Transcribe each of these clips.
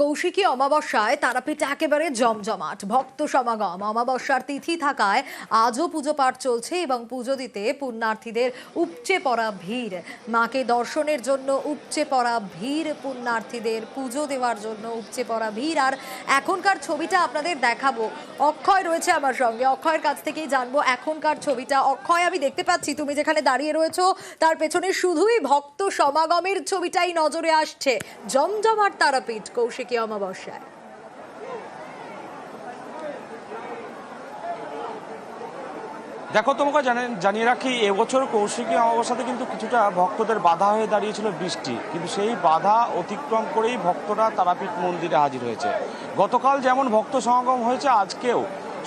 কৌশিকী অমাবস্যায় তারাপীঠ একেবারে জমজমাট। ভক্ত সমাগম। অমাবস্যার তিথি থাকায় আজও পুজো পাঠ চলছে এবং পুজো দিতে পুণ্যার্থীদের উপচে পড়া ভিড়। মাকে দর্শনের জন্য উপচে পড়া ভিড়, পুণ্যার্থীদের পুজো দেওয়ার জন্য উপচে পড়া ভিড়। আর এখনকার ছবিটা আপনাদের দেখাবো। অক্ষয় রয়েছে আমার সঙ্গে। অক্ষয়ের কাছ থেকেই জানব এখনকার ছবিটা। অক্ষয়, আমি দেখতে পাচ্ছি তুমি যেখানে দাঁড়িয়ে রয়েছো, তার পেছনে শুধুই ভক্ত সমাগমের ছবিটাই নজরে আসছে। জমজমাট তারাপীঠ কৌশিকী অমাবস্যায়। দেখো, তোমাকে জানেন জানিয়ে রাখি, এবছর কৌশিকী অমাবস্যাতে কিন্তু কিছুটা ভক্তদের বাধা হয়ে দাঁড়িয়েছিল বৃষ্টি। কিন্তু সেই বাধা অতিক্রম করেই ভক্তরা তারাপীঠ মন্দিরে হাজির হয়েছে। গতকাল যেমন ভক্ত সমাগম হয়েছে, আজকেও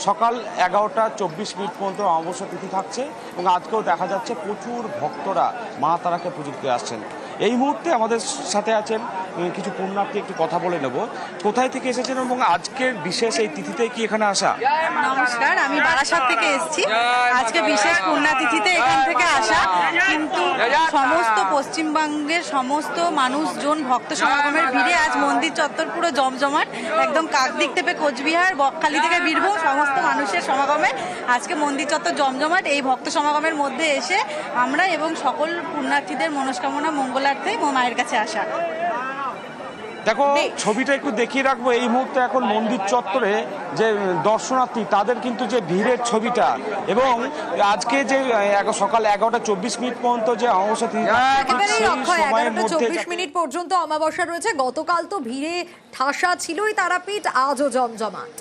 সকাল এগারোটা চব্বিশ মিনিট পর্যন্ত অমাবস্যা তিথি থাকছে এবং আজকেও দেখা যাচ্ছে প্রচুর ভক্তরা মা তারাকে পুজো দিতে আসছেন। এই মুহূর্তে আমাদের সাথে আছেন কিছু পুণ্যার্থী একটু কথা বলে নেব। কোথায় থেকে এসেছেন এবং আজকের বিশেষ এই তিথিতে কি এখানে আসা? নমস্কার, আমি বারাসাত থেকে এসেছি। আজকে বিশেষ পুণ্যাতিথিতে এখান থেকে আসা, কিন্তু সমস্ত পশ্চিমবঙ্গের সমস্ত মানুষজন, ভক্ত সমাগমের ভিড়ে আজ মন্দির চত্বর পুরো জমজমাট, একদম কাকদিক থেকে কোচবিহার, বকখালি থেকে বীরভূম, সমস্ত মানুষের সমাগমে আজকে মন্দির চত্বর জমজমাট। এই ভক্ত সমাগমের মধ্যে এসে আমরা এবং সকল পুণ্যার্থীদের মনস্কামনা মঙ্গলার্থে মো মায়ের কাছে আসা। দেখো ছবিটা একটু দেখিয়ে রাখব। এই মুহূর্তে এখন মন্দির চত্বরে যে দর্শনার্থী তাদের কিন্তু যে ভিড়ের ছবিটা এবং আজকে যে সকাল এগারোটা চব্বিশ মিনিট পর্যন্ত যে অমাবস্যা সময়ের মধ্যে মিনিট পর্যন্ত অমাবস্যা রয়েছে। গতকাল তো ভিড়ে ঠাসা ছিলই তারাপীঠ আজও জমজমাট।